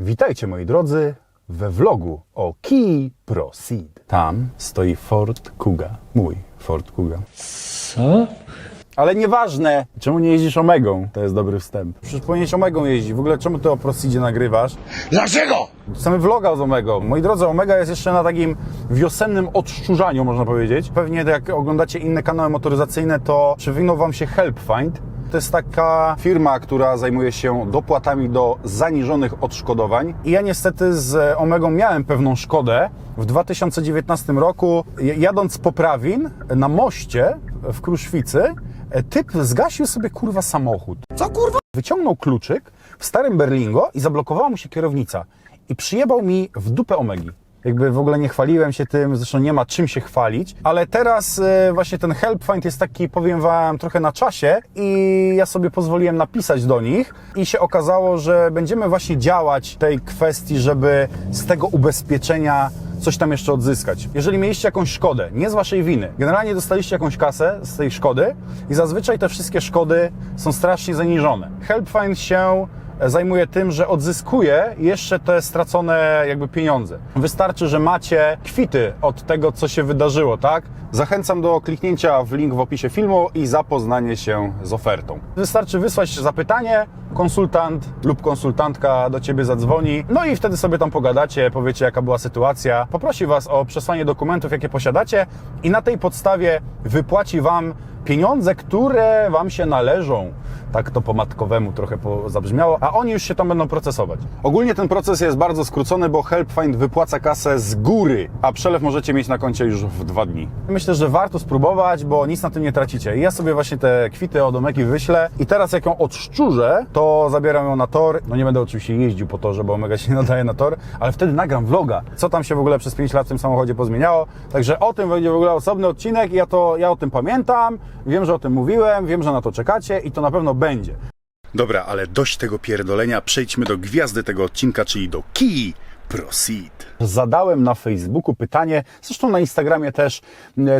Witajcie moi drodzy we vlogu o Key Proceed. Tam stoi Ford Kuga, mój Ford Kuga. Co? Ale nieważne, czemu nie jeździsz Omegą? To jest dobry wstęp. Przecież powinieneś Omegą jeździć. W ogóle czemu ty o Proceedzie nagrywasz? Dlaczego? Chcemy vloga z Omegą. Moi drodzy, Omega jest jeszcze na takim wiosennym odszczurzaniu, można powiedzieć. Pewnie jak oglądacie inne kanały motoryzacyjne, to przywinął wam się HelpFind. To jest taka firma, która zajmuje się dopłatami do zaniżonych odszkodowań. I ja niestety z Omegą miałem pewną szkodę. W 2019 roku, jadąc po Prawin na moście w Kruszwicy, e, typ zgasił sobie kurwa samochód. Co kurwa? Wyciągnął kluczyk w starym Berlingo i zablokowała mu się kierownica. I przyjebał mi w dupę Omegi. Jakby w ogóle nie chwaliłem się tym, zresztą nie ma czym się chwalić, ale teraz e, właśnie ten Help Find jest taki, powiem wam, trochę na czasie i ja sobie pozwoliłem napisać do nich i się okazało, że będziemy właśnie działać tej kwestii, żeby z tego ubezpieczenia coś tam jeszcze odzyskać. Jeżeli mieliście jakąś szkodę, nie z waszej winy, generalnie dostaliście jakąś kasę z tej szkody i zazwyczaj te wszystkie szkody są strasznie zaniżone. HelpFind się zajmuje tym, że odzyskuje jeszcze te stracone jakby pieniądze. Wystarczy, że macie kwity od tego, co się wydarzyło, tak? Zachęcam do kliknięcia w link w opisie filmu i zapoznanie się z ofertą. Wystarczy wysłać zapytanie, konsultant lub konsultantka do Ciebie zadzwoni, no i wtedy sobie tam pogadacie, powiecie jaka była sytuacja, poprosi Was o przesłanie dokumentów, jakie posiadacie i na tej podstawie wypłaci Wam pieniądze, które Wam się należą. Tak to po matkowemu trochę zabrzmiało, a oni już się tam będą procesować. Ogólnie ten proces jest bardzo skrócony, bo HelpFind wypłaca kasę z góry, a przelew możecie mieć na koncie już w dwa dni. Myślę, że warto spróbować, bo nic na tym nie tracicie. Ja sobie właśnie te kwity od Omegi wyślę i teraz jak ją odszczurzę, to zabieram ją na tor. No nie będę oczywiście jeździł po torze, bo Omega się nie nadaje na tor, ale wtedy nagram vloga, co tam się w ogóle przez 5 lat w tym samochodzie pozmieniało. Także o tym będzie w ogóle osobny odcinek i ja to ja o tym pamiętam, wiem, że o tym mówiłem, wiem, że na to czekacie i to na pewno będzie. Dobra, ale dość tego pierdolenia, przejdźmy do gwiazdy tego odcinka, czyli do Key Proceed. Zadałem na Facebooku pytanie, zresztą na Instagramie też,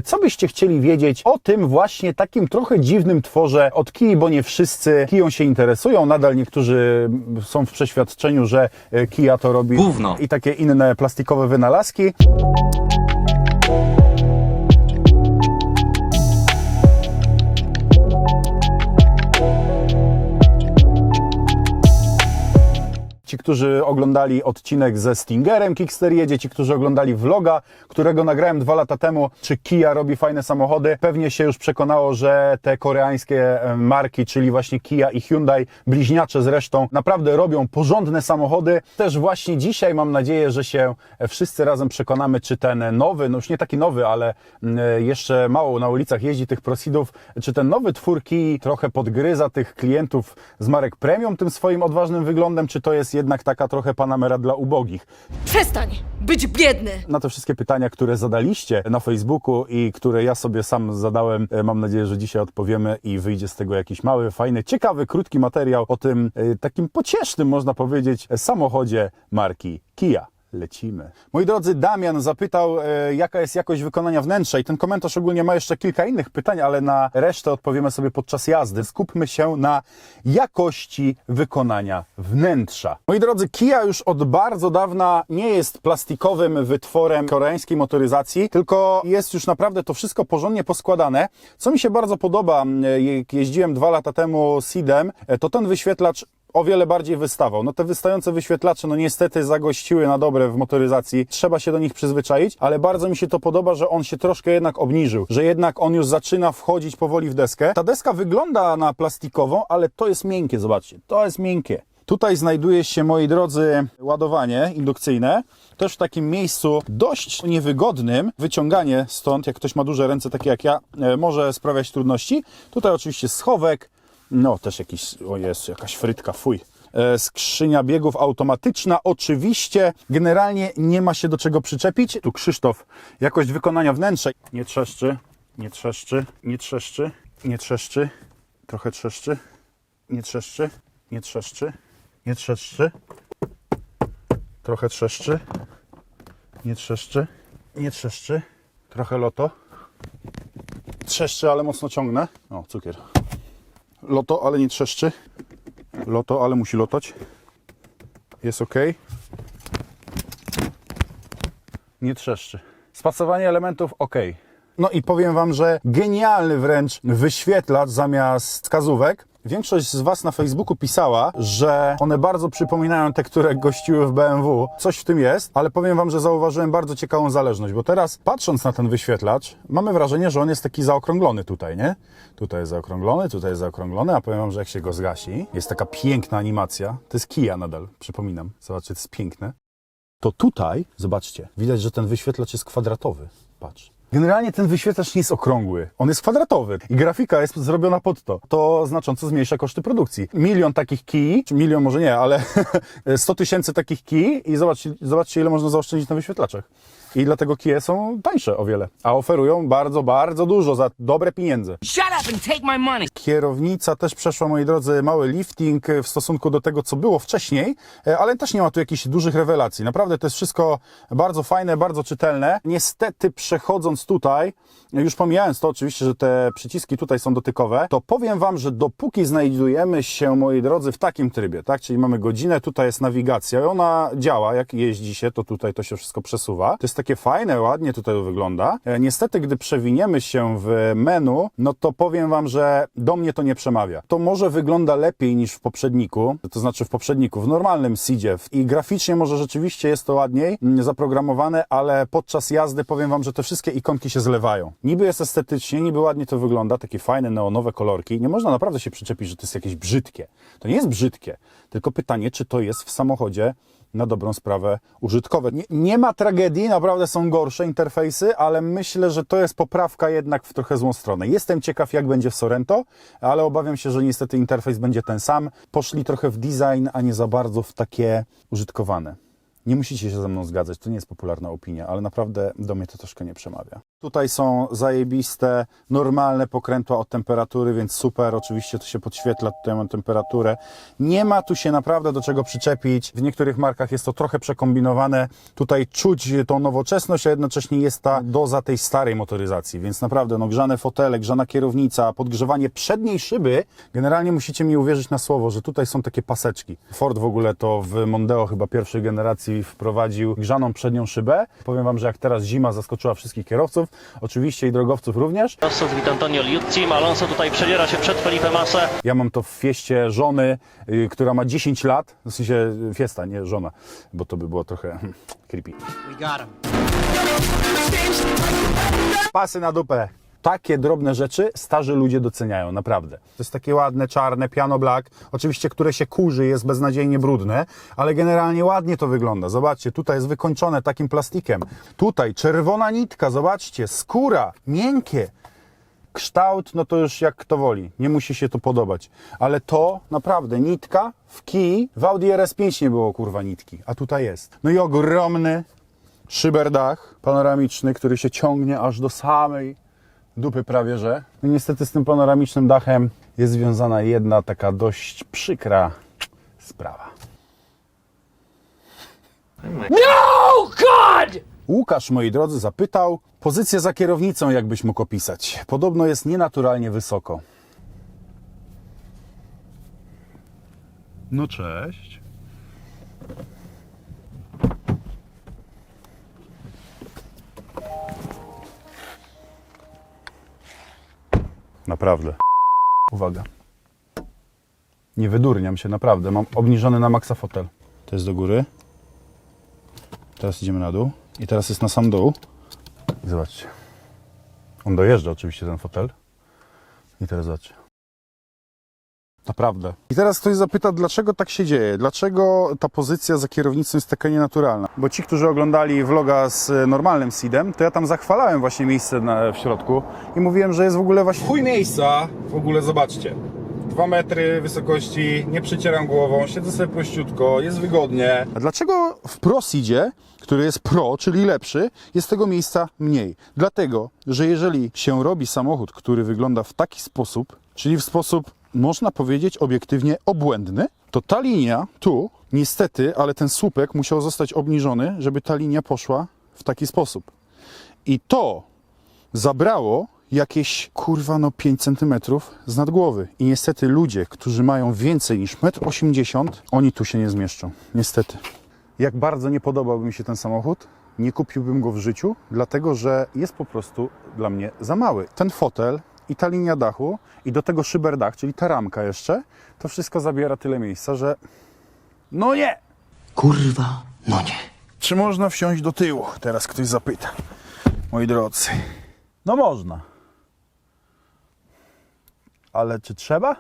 co byście chcieli wiedzieć o tym właśnie takim trochę dziwnym tworze od Key, bo nie wszyscy Kiją się interesują, nadal niektórzy są w przeświadczeniu, że Kia to robi Gówno. i takie inne plastikowe wynalazki. Którzy oglądali odcinek ze Stingerem Kickster jedzie, ci, którzy oglądali vloga, którego nagrałem dwa lata temu, czy Kia robi fajne samochody, pewnie się już przekonało, że te koreańskie e, marki, czyli właśnie Kia i Hyundai, bliźniacze zresztą, naprawdę robią porządne samochody. Też właśnie dzisiaj mam nadzieję, że się wszyscy razem przekonamy, czy ten nowy, no już nie taki nowy, ale mm, e, jeszcze mało na ulicach jeździ tych prosidów, czy ten nowy twór Kii trochę podgryza tych klientów z marek premium tym swoim odważnym wyglądem, czy to jest jednak taka trochę panamera dla ubogich. Przestań być biedny! Na te wszystkie pytania, które zadaliście na Facebooku i które ja sobie sam zadałem, e, mam nadzieję, że dzisiaj odpowiemy i wyjdzie z tego jakiś mały, fajny, ciekawy, krótki materiał o tym e, takim pociesznym, można powiedzieć, e, samochodzie marki Kia. Lecimy. Moi drodzy, Damian zapytał, e, jaka jest jakość wykonania wnętrza i ten komentarz ogólnie ma jeszcze kilka innych pytań, ale na resztę odpowiemy sobie podczas jazdy. Skupmy się na jakości wykonania wnętrza. Moi drodzy, Kia już od bardzo dawna nie jest plastikowym wytworem koreańskiej motoryzacji, tylko jest już naprawdę to wszystko porządnie poskładane. Co mi się bardzo podoba, jeździłem dwa lata temu Seedem, e, to ten wyświetlacz o wiele bardziej wystawał. No te wystające wyświetlacze, no niestety zagościły na dobre w motoryzacji. Trzeba się do nich przyzwyczaić, ale bardzo mi się to podoba, że on się troszkę jednak obniżył, że jednak on już zaczyna wchodzić powoli w deskę. Ta deska wygląda na plastikową, ale to jest miękkie, zobaczcie, to jest miękkie. Tutaj znajduje się, moi drodzy, ładowanie indukcyjne. Też w takim miejscu dość niewygodnym. Wyciąganie stąd, jak ktoś ma duże ręce, takie jak ja, e, może sprawiać trudności. Tutaj oczywiście schowek, no, też jakiś, o jest, jakaś frytka, fuj. E, Skrzynia biegów automatyczna, oczywiście. Generalnie nie ma się do czego przyczepić. Tu Krzysztof, jakość wykonania wnętrza. Nie trzeszczy, nie trzeszczy, nie trzeszczy, nie trzeszczy, trochę trzeszczy, nie trzeszczy, nie trzeszczy, nie trzeszczy, trochę trzeszczy, nie trzeszczy, nie trzeszczy, trochę loto. Trzeszczy, ale mocno ciągnę. O, cukier. Loto, ale nie trzeszczy. Loto, ale musi lotać. Jest ok. Nie trzeszczy. Spasowanie elementów ok. No i powiem Wam, że genialny wręcz wyświetlacz zamiast wskazówek. Większość z Was na Facebooku pisała, że one bardzo przypominają te, które gościły w BMW. Coś w tym jest, ale powiem Wam, że zauważyłem bardzo ciekawą zależność, bo teraz patrząc na ten wyświetlacz, mamy wrażenie, że on jest taki zaokrąglony tutaj, nie? Tutaj jest zaokrąglony, tutaj jest zaokrąglony, a powiem Wam, że jak się go zgasi, jest taka piękna animacja. To jest Kia nadal, przypominam. Zobaczcie, to jest piękne to tutaj, zobaczcie, widać, że ten wyświetlacz jest kwadratowy. Patrz. Generalnie ten wyświetlacz nie jest okrągły, on jest kwadratowy i grafika jest zrobiona pod to. To znacząco zmniejsza koszty produkcji. Milion takich kij, czy milion może nie, ale 100 tysięcy takich kij i zobaczcie, zobaczcie, ile można zaoszczędzić na wyświetlaczach. I dlatego kije są tańsze o wiele, a oferują bardzo, bardzo dużo za dobre pieniądze. Shut up and take my money. Kierownica też przeszła, moi drodzy, mały lifting e, w stosunku do tego, co było wcześniej, e, ale też nie ma tu jakichś dużych rewelacji. Naprawdę to jest wszystko bardzo fajne, bardzo czytelne. Niestety przechodząc tutaj, e, już pomijając to oczywiście, że te przyciski tutaj są dotykowe, to powiem Wam, że dopóki znajdujemy się, moi drodzy, w takim trybie, tak, czyli mamy godzinę, tutaj jest nawigacja i ona działa, jak jeździ się, to tutaj to się wszystko przesuwa. To jest takie fajne, ładnie tutaj wygląda. E, Niestety, gdy przewiniemy się w menu, no to powiem Wam, że do mnie to nie przemawia. To może wygląda lepiej niż w poprzedniku, to znaczy w poprzedniku, w normalnym seedzie i graficznie może rzeczywiście jest to ładniej mm, zaprogramowane, ale podczas jazdy powiem Wam, że te wszystkie ikonki się zlewają. Niby jest estetycznie, niby ładnie to wygląda, takie fajne neonowe kolorki. Nie można naprawdę się przyczepić, że to jest jakieś brzydkie. To nie jest brzydkie, tylko pytanie, czy to jest w samochodzie na dobrą sprawę użytkowe. Nie, nie ma tragedii, naprawdę są gorsze interfejsy, ale myślę, że to jest poprawka jednak w trochę złą stronę. Jestem ciekaw, jak będzie w Sorento, ale obawiam się, że niestety interfejs będzie ten sam. Poszli trochę w design, a nie za bardzo w takie użytkowane. Nie musicie się ze mną zgadzać, to nie jest popularna opinia, ale naprawdę do mnie to troszkę nie przemawia. Tutaj są zajebiste, normalne pokrętła od temperatury, więc super, oczywiście to się podświetla, tutaj mam temperaturę. Nie ma tu się naprawdę do czego przyczepić. W niektórych markach jest to trochę przekombinowane. Tutaj czuć tą nowoczesność, a jednocześnie jest ta doza tej starej motoryzacji, więc naprawdę no, grzane fotele, grzana kierownica, podgrzewanie przedniej szyby. Generalnie musicie mi uwierzyć na słowo, że tutaj są takie paseczki. Ford w ogóle to w Mondeo chyba pierwszej generacji wprowadził grzaną przednią szybę. Powiem Wam, że jak teraz zima zaskoczyła wszystkich kierowców, oczywiście i drogowców również. Alonso z Vitantonio Liuzzi. Alonso tutaj przedziera się przed Felipe Massa. Ja mam to w fieście żony, y, która ma 10 lat, w sensie fiesta, nie żona, bo to by było trochę hmm, creepy. We got him. Pasy na dupę. Takie drobne rzeczy starzy ludzie doceniają, naprawdę. To jest takie ładne, czarne, piano black, oczywiście, które się kurzy, jest beznadziejnie brudne, ale generalnie ładnie to wygląda. Zobaczcie, tutaj jest wykończone takim plastikiem. Tutaj czerwona nitka, zobaczcie, skóra, miękkie. Kształt, no to już jak kto woli, nie musi się to podobać. Ale to naprawdę nitka w kij, w Audi RS5 nie było kurwa nitki, a tutaj jest. No i ogromny szyberdach panoramiczny, który się ciągnie aż do samej dupy prawie, że. No niestety z tym panoramicznym dachem jest związana jedna taka dość przykra sprawa. No, God! Łukasz, moi drodzy, zapytał, pozycję za kierownicą jakbyś mógł opisać. Podobno jest nienaturalnie wysoko. No cześć. Naprawdę. Uwaga. Nie wydurniam się, naprawdę. Mam obniżony na maksa fotel. To jest do góry. Teraz idziemy na dół. I teraz jest na sam dół. I zobaczcie. On dojeżdża oczywiście ten fotel. I teraz zobaczcie. Naprawdę. I teraz ktoś zapyta, dlaczego tak się dzieje? Dlaczego ta pozycja za kierownicą jest taka nienaturalna? Bo ci, którzy oglądali vloga z e, normalnym seedem, to ja tam zachwalałem właśnie miejsce na, w środku i mówiłem, że jest w ogóle właśnie... Chuj miejsca! W ogóle zobaczcie. Dwa metry wysokości, nie przecieram głową, siedzę sobie prościutko, jest wygodnie. A dlaczego w Pro Seedzie, który jest Pro, czyli lepszy, jest tego miejsca mniej? Dlatego, że jeżeli się robi samochód, który wygląda w taki sposób, czyli w sposób, można powiedzieć obiektywnie obłędny, to ta linia tu, niestety, ale ten słupek musiał zostać obniżony, żeby ta linia poszła w taki sposób. I to zabrało jakieś kurwa no 5 centymetrów z nadgłowy. I niestety ludzie, którzy mają więcej niż 1,80 m, oni tu się nie zmieszczą. Niestety. Jak bardzo nie podobałby mi się ten samochód, nie kupiłbym go w życiu, dlatego że jest po prostu dla mnie za mały. Ten fotel i ta linia dachu i do tego szyberdach, czyli ta ramka jeszcze, to wszystko zabiera tyle miejsca, że no nie! Kurwa, no nie. Czy można wsiąść do tyłu? Teraz ktoś zapyta. Moi drodzy. No można. Ale czy trzeba?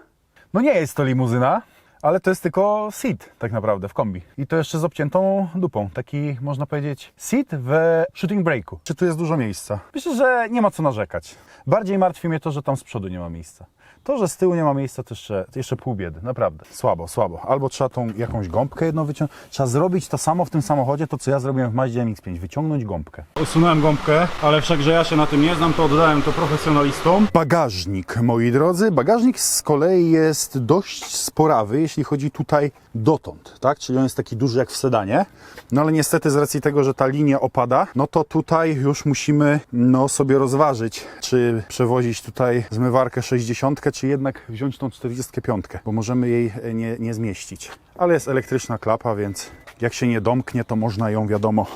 No nie jest to limuzyna, ale to jest tylko seat tak naprawdę w kombi. I to jeszcze z obciętą dupą. Taki można powiedzieć seat w shooting breaku. Czy tu jest dużo miejsca? Myślę, że nie ma co narzekać. Bardziej martwi mnie to, że tam z przodu nie ma miejsca. To, że z tyłu nie ma miejsca, to jeszcze, to jeszcze pół biedy, naprawdę. Słabo, słabo. Albo trzeba tą jakąś gąbkę jedną wyciągnąć. Trzeba zrobić to samo w tym samochodzie, to co ja zrobiłem w Mazdzie MX-5, wyciągnąć gąbkę. Usunąłem gąbkę, ale wszak, że ja się na tym nie znam, to oddałem to profesjonalistom. Bagażnik, moi drodzy. Bagażnik z kolei jest dość sporawy, jeśli chodzi tutaj dotąd, tak? Czyli on jest taki duży jak w sedanie. No ale niestety z racji tego, że ta linia opada, no to tutaj już musimy no, sobie rozważyć, czy przewozić tutaj zmywarkę 60, czy jednak wziąć tą 45, bo możemy jej e, nie, nie zmieścić. Ale jest elektryczna klapa, więc jak się nie domknie, to można ją wiadomo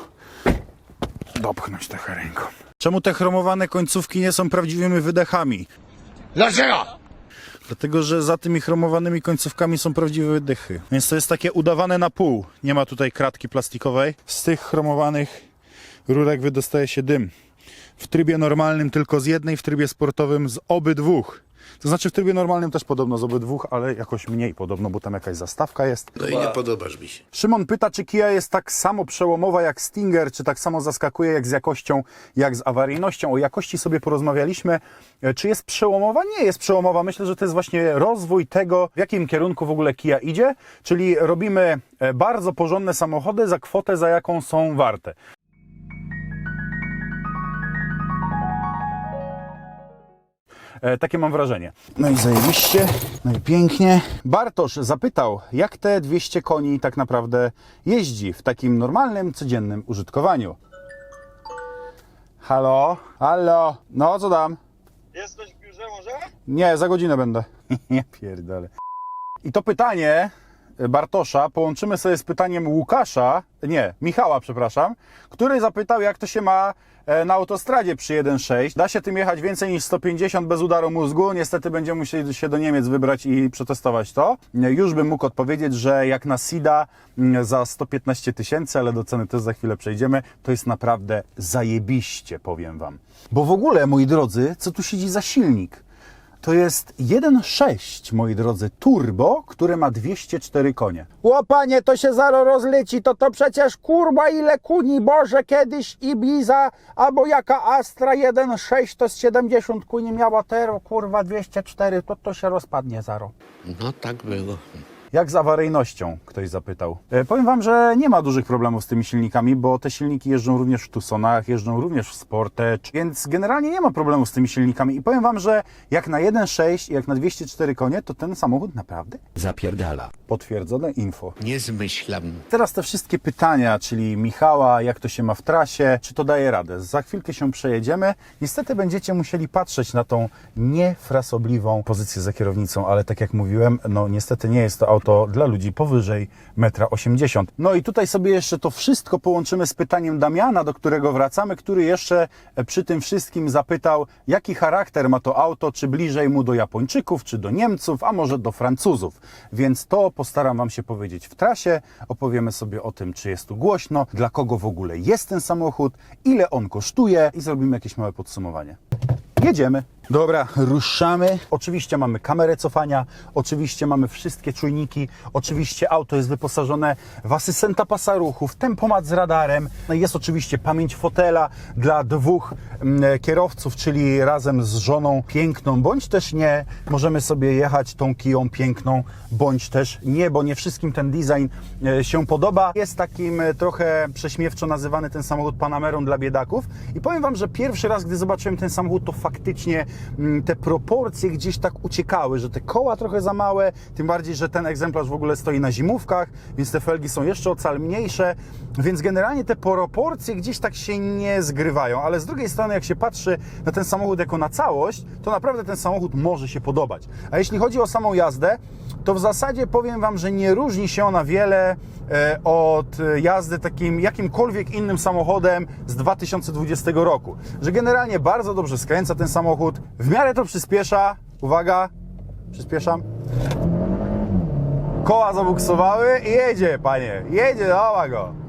dopchnąć trochę ręką. Czemu te chromowane końcówki nie są prawdziwymi wydechami? Dlaczego? Dlatego, że za tymi chromowanymi końcówkami są prawdziwe wydechy. Więc to jest takie udawane na pół. Nie ma tutaj kratki plastikowej. Z tych chromowanych rurek wydostaje się dym. W trybie normalnym tylko z jednej, w trybie sportowym z obydwóch. To znaczy w trybie normalnym też podobno z obydwóch, ale jakoś mniej podobno, bo tam jakaś zastawka jest. No i nie podobasz mi się. Szymon pyta, czy Kia jest tak samo przełomowa jak Stinger, czy tak samo zaskakuje jak z jakością, jak z awaryjnością. O jakości sobie porozmawialiśmy. E, Czy jest przełomowa? Nie jest przełomowa. Myślę, że to jest właśnie rozwój tego, w jakim kierunku w ogóle Kia idzie. Czyli robimy e, bardzo porządne samochody za kwotę, za jaką są warte. Takie mam wrażenie. No i zajebiście, no i pięknie. Bartosz zapytał, jak te 200 koni tak naprawdę jeździ w takim normalnym, codziennym użytkowaniu. Halo? Halo? No, co dam? Jesteś w biurze może? Nie, za godzinę będę. Nie pierdolę. I to pytanie e, Bartosza połączymy sobie z pytaniem Łukasza, nie, Michała, przepraszam, który zapytał, jak to się ma e, na autostradzie przy 1.6. Da się tym jechać więcej niż 150 bez udaru mózgu. Niestety będziemy musieli się do Niemiec wybrać i przetestować to. E, Już bym mógł odpowiedzieć, że jak na SIDA za 115 tysięcy, ale do ceny też za chwilę przejdziemy, to jest naprawdę zajebiście, powiem Wam. Bo w ogóle, moi drodzy, co tu siedzi za silnik? To jest 1.6, moi drodzy, turbo, które ma 204 konie. Łopanie, to się zaro rozleci, to to przecież kurwa ile kuni, Boże, kiedyś Ibiza albo jaka Astra 1.6 to z 70 kuni miała tero, kurwa 204, to to się rozpadnie zaro. No tak było. Jak z awaryjnością, ktoś zapytał. E, powiem Wam, że nie ma dużych problemów z tymi silnikami, bo te silniki jeżdżą również w Tucsonach, jeżdżą również w Sportage, więc generalnie nie ma problemu z tymi silnikami. I powiem Wam, że jak na 1.6 i jak na 204 konie, to ten samochód naprawdę Zapierdala. potwierdzone info. Nie zmyślam. Teraz te wszystkie pytania, czyli Michała, jak to się ma w trasie, czy to daje radę. Za chwilkę się przejedziemy. Niestety będziecie musieli patrzeć na tą niefrasobliwą pozycję za kierownicą, ale tak jak mówiłem, no niestety nie jest to auto dla ludzi powyżej 1,80 m. No i tutaj sobie jeszcze to wszystko połączymy z pytaniem Damiana, do którego wracamy, który jeszcze e, przy tym wszystkim zapytał, jaki charakter ma to auto, czy bliżej mu do Japończyków, czy do Niemców, a może do Francuzów. Więc to postaram Wam się powiedzieć w trasie. Opowiemy sobie o tym, czy jest tu głośno, dla kogo w ogóle jest ten samochód, ile on kosztuje i zrobimy jakieś małe podsumowanie. Jedziemy. Dobra, ruszamy. Oczywiście mamy kamerę cofania, oczywiście mamy wszystkie czujniki, oczywiście auto jest wyposażone w asystenta pasa ruchu, w tempomat z radarem. No jest oczywiście pamięć fotela dla dwóch mm, kierowców, czyli razem z żoną piękną, bądź też nie. Możemy sobie jechać tą kiją piękną, bądź też nie, bo nie wszystkim ten design e, się podoba. Jest takim e, trochę prześmiewczo nazywany ten samochód Panamerą dla biedaków. I powiem Wam, że pierwszy raz, gdy zobaczyłem ten samochód, to faktycznie te proporcje gdzieś tak uciekały, że te koła trochę za małe, tym bardziej, że ten egzemplarz w ogóle stoi na zimówkach, więc te felgi są jeszcze o cal mniejsze, więc generalnie te proporcje gdzieś tak się nie zgrywają, ale z drugiej strony jak się patrzy na ten samochód jako na całość, to naprawdę ten samochód może się podobać. A jeśli chodzi o samą jazdę, to w zasadzie powiem Wam, że nie różni się ona wiele e, od e, jazdy takim jakimkolwiek innym samochodem z 2020 roku. Że generalnie bardzo dobrze skręca ten samochód, w miarę to przyspiesza. Uwaga, przyspieszam. Koła zabuksowały i jedzie, panie. Jedzie, dała go.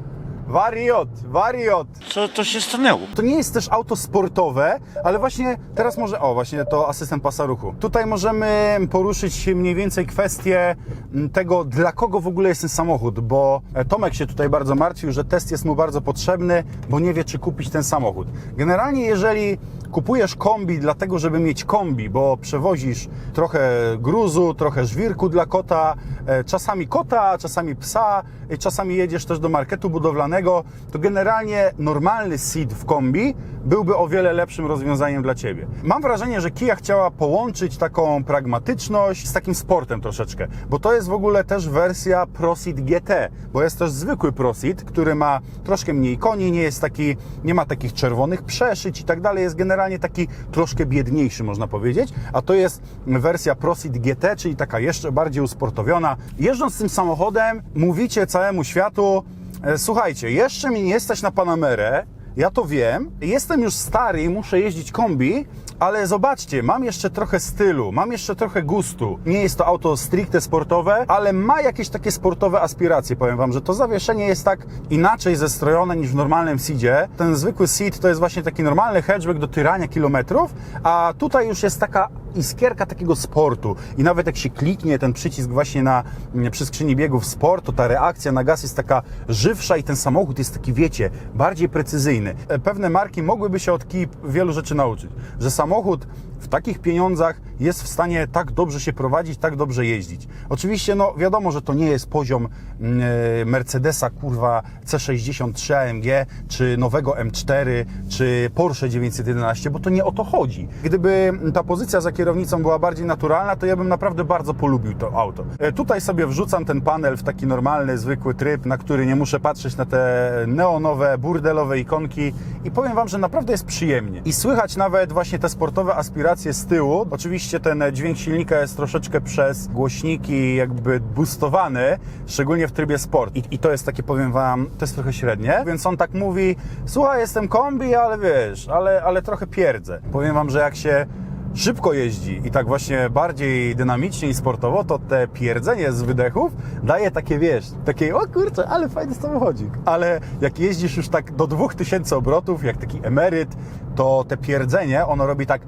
Wariot, wariot. Co to się stanęło? To nie jest też auto sportowe, ale właśnie teraz może, o właśnie to asystent pasa ruchu. Tutaj możemy poruszyć mniej więcej kwestię mm, tego, dla kogo w ogóle jest ten samochód, bo e, Tomek się tutaj bardzo martwił, że test jest mu bardzo potrzebny, bo nie wie, czy kupić ten samochód. Generalnie, jeżeli kupujesz kombi dlatego, żeby mieć kombi, bo przewozisz trochę gruzu, trochę żwirku dla kota, e, czasami kota, czasami psa, e, czasami jedziesz też do marketu budowlanego, to generalnie normalny seat w kombi byłby o wiele lepszym rozwiązaniem dla Ciebie. Mam wrażenie, że Kia chciała połączyć taką pragmatyczność z takim sportem troszeczkę, bo to jest w ogóle też wersja ProSeat GT, bo jest też zwykły ProSeat, który ma troszkę mniej koni, nie jest taki, nie ma takich czerwonych przeszyć i tak dalej, jest generalnie taki troszkę biedniejszy, można powiedzieć, a to jest wersja ProSeat GT, czyli taka jeszcze bardziej usportowiona. Jeżdżąc tym samochodem, mówicie całemu światu, E, Słuchajcie, jeszcze mi nie stać na Panamerę, ja to wiem. Jestem już stary i muszę jeździć kombi, ale zobaczcie, mam jeszcze trochę stylu, mam jeszcze trochę gustu. Nie jest to auto stricte sportowe, ale ma jakieś takie sportowe aspiracje. Powiem Wam, że to zawieszenie jest tak inaczej zestrojone niż w normalnym seedzie. Ten zwykły seat to jest właśnie taki normalny hatchback do tyrania kilometrów, a tutaj już jest taka iskierka takiego sportu. I nawet jak się kliknie ten przycisk właśnie na, mm, przy skrzyni biegów sport, to ta reakcja na gaz jest taka żywsza i ten samochód jest taki, wiecie, bardziej precyzyjny. E, Pewne marki mogłyby się od Kia wielu rzeczy nauczyć, że samochód w takich pieniądzach jest w stanie tak dobrze się prowadzić, tak dobrze jeździć. Oczywiście, no wiadomo, że to nie jest poziom mm, e, Mercedesa, kurwa, C63 AMG, czy nowego M4, czy Porsche 911, bo to nie o to chodzi. Gdyby ta pozycja za kierownicą była bardziej naturalna, to ja bym naprawdę bardzo polubił to auto. E, Tutaj sobie wrzucam ten panel w taki normalny, zwykły tryb, na który nie muszę patrzeć na te neonowe, burdelowe ikonki i powiem Wam, że naprawdę jest przyjemnie. I słychać nawet właśnie te sportowe aspiracje z tyłu. Oczywiście ten dźwięk silnika jest troszeczkę przez głośniki jakby boostowany, szczególnie w trybie sport. I, I to jest takie, powiem Wam, to jest trochę średnie, więc on tak mówi, słuchaj, jestem kombi, ale wiesz, ale, ale trochę pierdzę. Powiem Wam, że jak się szybko jeździ i tak właśnie bardziej dynamicznie i sportowo, to te pierdzenie z wydechów daje takie, wiesz, takie, o kurczę, ale fajny samochodzik. Ale jak jeździsz już tak do 2000 obrotów, jak taki emeryt, to te pierdzenie, ono robi tak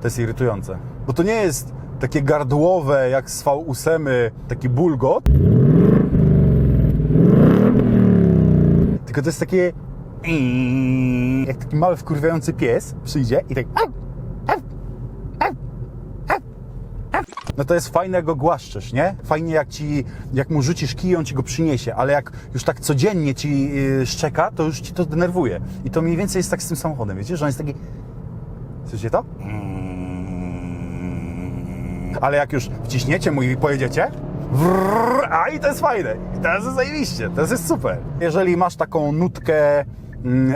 to jest irytujące. Bo to nie jest takie gardłowe jak z V8, taki bulgot, tylko to jest takie jak taki mały wkurwiający pies przyjdzie i tak no to jest fajne, jak go głaszczesz, nie? Fajnie jak ci, jak mu rzucisz kij, on ci go przyniesie, ale jak już tak codziennie ci yy, szczeka, to już ci to denerwuje. I to mniej więcej jest tak z tym samochodem, wiecie, że on jest taki... Słyszycie to? Ale jak już wciśniecie mu i pojedziecie, a i to jest fajne. I teraz jest zajebiście, to jest super. Jeżeli masz taką nutkę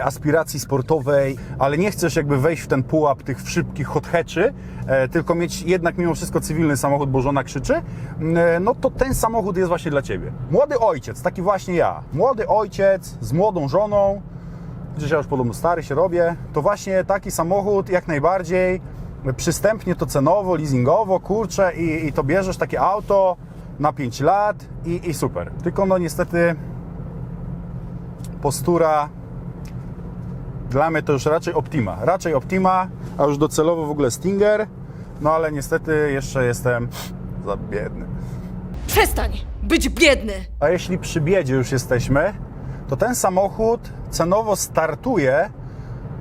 aspiracji sportowej, ale nie chcesz jakby wejść w ten pułap tych szybkich hot hatchy, e, tylko mieć jednak mimo wszystko cywilny samochód, bo żona krzyczy, mm, e, no to ten samochód jest właśnie dla Ciebie. Młody ojciec, taki właśnie ja. Młody ojciec z młodą żoną, Przecież ja już podobno stary się robię, to właśnie taki samochód jak najbardziej, przystępnie to cenowo, leasingowo, kurczę i, i to bierzesz takie auto na 5 lat i, i super. Tylko no niestety postura dla mnie to już raczej Optima. Raczej Optima, a już docelowo w ogóle Stinger, no ale niestety jeszcze jestem za biedny. Przestań być biedny! A jeśli przy biedzie już jesteśmy, to ten samochód cenowo startuje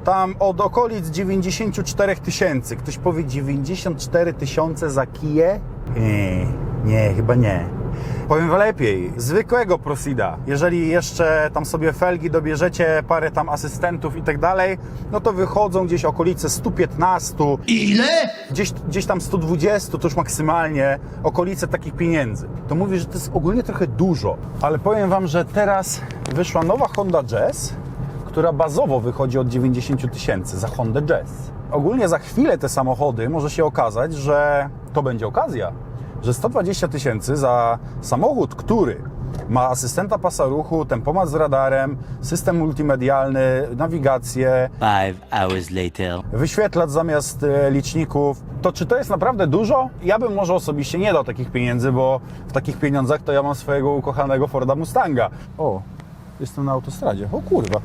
tam od okolic 94 tysięcy. Ktoś powie 94 tysiące za kiję? Nie, nie, chyba nie. Powiem lepiej, zwykłego Prosida. Jeżeli jeszcze tam sobie felgi dobierzecie, parę tam asystentów i tak dalej, no to wychodzą gdzieś okolice 115. Ile? Gdzieś, gdzieś tam 120, to już maksymalnie okolice takich pieniędzy. To mówię, że to jest ogólnie trochę dużo, ale powiem wam, że teraz wyszła nowa Honda Jazz, która bazowo wychodzi od 90 tysięcy za Honda Jazz. Ogólnie za chwilę te samochody może się okazać, że to będzie okazja, że 120 tysięcy za samochód, który ma asystenta pasa ruchu, tempomat z radarem, system multimedialny, nawigację, Five hours later. wyświetlacz zamiast e, liczników. To czy to jest naprawdę dużo? Ja bym może osobiście nie dał takich pieniędzy, bo w takich pieniądzach to ja mam swojego ukochanego Forda Mustanga. O, jestem na autostradzie. O kurwa.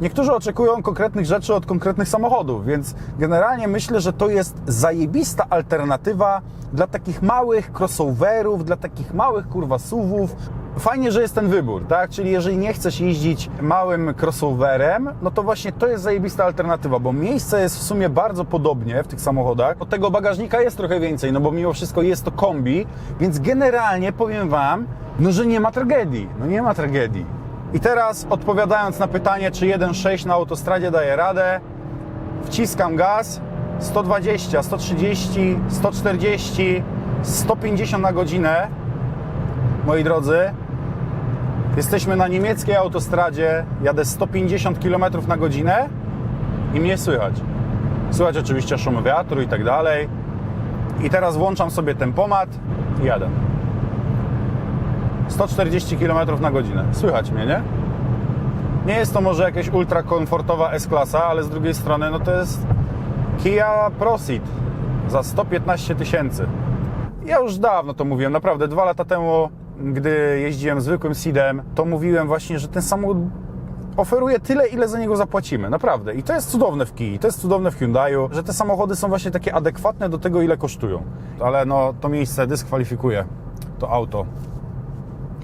Niektórzy oczekują konkretnych rzeczy od konkretnych samochodów, więc generalnie myślę, że to jest zajebista alternatywa dla takich małych crossoverów, dla takich małych kurwa SUVów. Fajnie, że jest ten wybór, tak? Czyli jeżeli nie chcesz jeździć małym crossoverem, no to właśnie to jest zajebista alternatywa, bo miejsce jest w sumie bardzo podobnie w tych samochodach. Od tego bagażnika jest trochę więcej, no bo mimo wszystko jest to kombi, więc generalnie powiem Wam, no że nie ma tragedii. No nie ma tragedii. I teraz odpowiadając na pytanie, czy 1.6 na autostradzie daje radę, wciskam gaz 120, 130, 140, 150 na godzinę. Moi drodzy, jesteśmy na niemieckiej autostradzie, jadę 150 km na godzinę i mnie słychać. Słychać oczywiście szum wiatru i tak dalej. I teraz włączam sobie tempomat i jadę. 140 km na godzinę. Słychać mnie, nie? Nie jest to może jakaś ultra komfortowa S-klasa, ale z drugiej strony no to jest Kia Proceed za 115 tysięcy. Ja już dawno to mówiłem, naprawdę dwa lata temu, gdy jeździłem zwykłym Seedem, to mówiłem właśnie, że ten samochód oferuje tyle, ile za niego zapłacimy. Naprawdę. I to jest cudowne w Kii, to jest cudowne w Hyundaiu, że te samochody są właśnie takie adekwatne do tego, ile kosztują. Ale no, to miejsce dyskwalifikuje to auto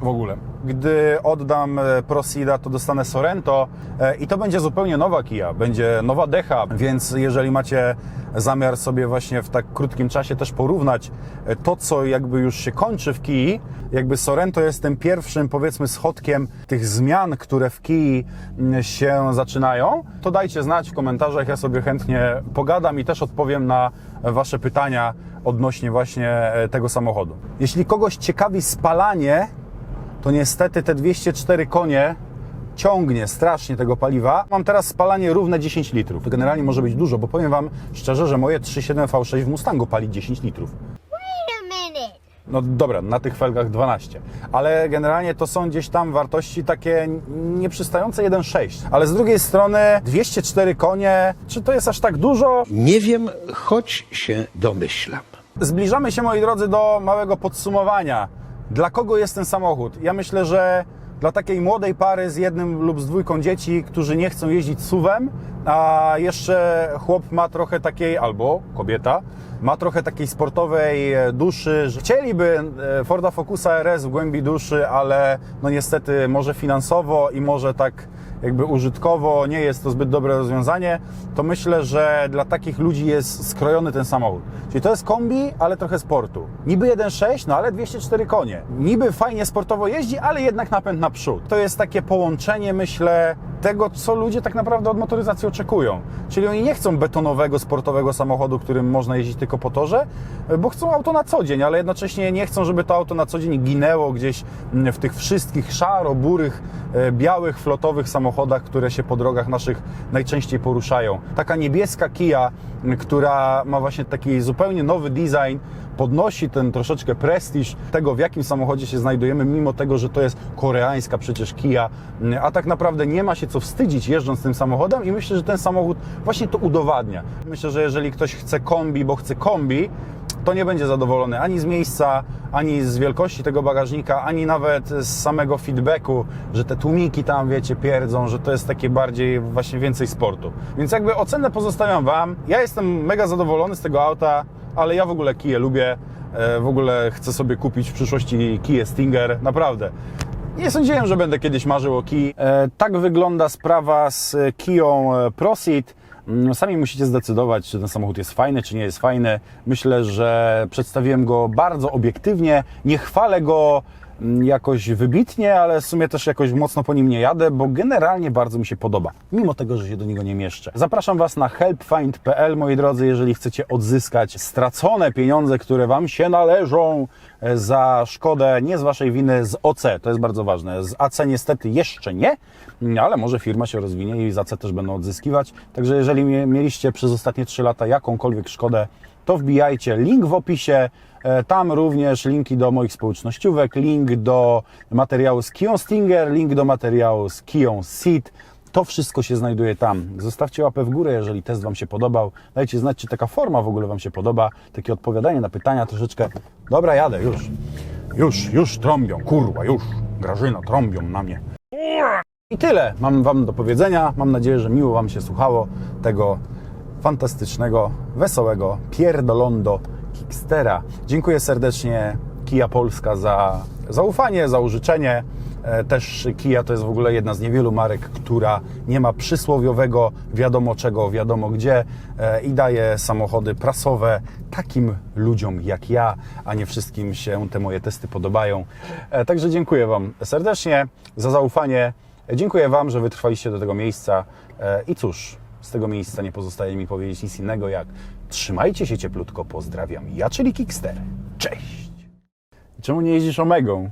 w ogóle. Gdy oddam e, Prosida, to dostanę Sorento e, i to będzie zupełnie nowa Kia, będzie nowa decha, więc jeżeli macie zamiar sobie właśnie w tak krótkim czasie też porównać e, to, co jakby już się kończy w Kii, jakby Sorento jest tym pierwszym powiedzmy schodkiem tych zmian, które w Kii mm, się zaczynają, to dajcie znać w komentarzach, ja sobie chętnie pogadam i też odpowiem na Wasze pytania odnośnie właśnie tego samochodu. Jeśli kogoś ciekawi spalanie to niestety te 204 konie ciągnie strasznie tego paliwa. Mam teraz spalanie równe 10 litrów. To generalnie może być dużo, bo powiem Wam szczerze, że moje 3.7 V6 w Mustangu pali 10 litrów. No dobra, na tych felgach 12, ale generalnie to są gdzieś tam wartości takie nieprzystające 1.6. Ale z drugiej strony 204 konie, czy to jest aż tak dużo? Nie wiem, choć się domyślam. Zbliżamy się, moi drodzy, do małego podsumowania. Dla kogo jest ten samochód? Ja myślę, że dla takiej młodej pary z jednym lub z dwójką dzieci, którzy nie chcą jeździć suwem, a jeszcze chłop ma trochę takiej, albo kobieta, ma trochę takiej sportowej e, duszy, że chcieliby e, Forda Focusa RS w głębi duszy, ale no niestety może finansowo i może tak jakby użytkowo nie jest to zbyt dobre rozwiązanie, to myślę, że dla takich ludzi jest skrojony ten samochód. Czyli to jest kombi, ale trochę sportu. Niby 1.6, no ale 204 konie. Niby fajnie sportowo jeździ, ale jednak napęd na przód. To jest takie połączenie, myślę, tego, co ludzie tak naprawdę od motoryzacji oczekują. Czyli oni nie chcą betonowego, sportowego samochodu, którym można jeździć tylko po torze, bo chcą auto na co dzień, ale jednocześnie nie chcą, żeby to auto na co dzień ginęło gdzieś w tych wszystkich szaro-burych, e, białych, flotowych samochodach, które się po drogach naszych najczęściej poruszają. Taka niebieska Kia, która ma właśnie taki zupełnie nowy design, podnosi ten troszeczkę prestiż tego, w jakim samochodzie się znajdujemy, mimo tego, że to jest koreańska przecież Kia, a tak naprawdę nie ma się co wstydzić jeżdżąc tym samochodem i myślę, że ten samochód właśnie to udowadnia. Myślę, że jeżeli ktoś chce kombi, bo chce kombi, to nie będzie zadowolony ani z miejsca, ani z wielkości tego bagażnika, ani nawet z samego feedbacku, że te tłumiki tam, wiecie, pierdzą, że to jest takie bardziej, właśnie więcej sportu. Więc jakby ocenę pozostawiam Wam. Ja jestem mega zadowolony z tego auta, ale ja w ogóle Kiję lubię. E, W ogóle chcę sobie kupić w przyszłości Kia Stinger, naprawdę. Nie sądziłem, że będę kiedyś marzył o Kii. E, Tak wygląda sprawa z Kiją e, Proceed. Mm, Sami musicie zdecydować, czy ten samochód jest fajny, czy nie jest fajny. Myślę, że przedstawiłem go bardzo obiektywnie. Nie chwalę go mm, jakoś wybitnie, ale w sumie też jakoś mocno po nim nie jadę, bo generalnie bardzo mi się podoba, mimo tego, że się do niego nie mieszczę. Zapraszam Was na helpfind.pl, moi drodzy, jeżeli chcecie odzyskać stracone pieniądze, które Wam się należą e, za szkodę, nie z Waszej winy, z OC, to jest bardzo ważne. Z AC niestety jeszcze nie, mm, ale może firma się rozwinie i z AC też będą odzyskiwać. Także jeżeli mie- mieliście przez ostatnie 3 lata jakąkolwiek szkodę, to wbijajcie link w opisie. E, Tam również linki do moich społecznościówek, link do materiału z Kion Stinger, link do materiału z Kion Seed. To wszystko się znajduje tam. Zostawcie łapę w górę, jeżeli test Wam się podobał. Dajcie znać, czy taka forma w ogóle Wam się podoba. Takie odpowiadanie na pytania troszeczkę. Dobra, jadę, już. Już, już trąbią, kurwa, już. Grażyna, trąbią na mnie. I tyle mam Wam do powiedzenia. Mam nadzieję, że miło Wam się słuchało tego fantastycznego, wesołego, pierdolondo Kickstera. Dziękuję serdecznie Kia Polska za zaufanie, za użyczenie. E, Też Kia to jest w ogóle jedna z niewielu marek, która nie ma przysłowiowego wiadomo czego, wiadomo gdzie e, i daje samochody prasowe takim ludziom jak ja, a nie wszystkim się te moje testy podobają. E, Także dziękuję Wam serdecznie za zaufanie. Dziękuję Wam, że wytrwaliście do tego miejsca i cóż, z tego miejsca nie pozostaje mi powiedzieć nic innego jak trzymajcie się cieplutko, pozdrawiam. Ja, czyli Kickster. Cześć! Czemu nie jeździsz Omegą?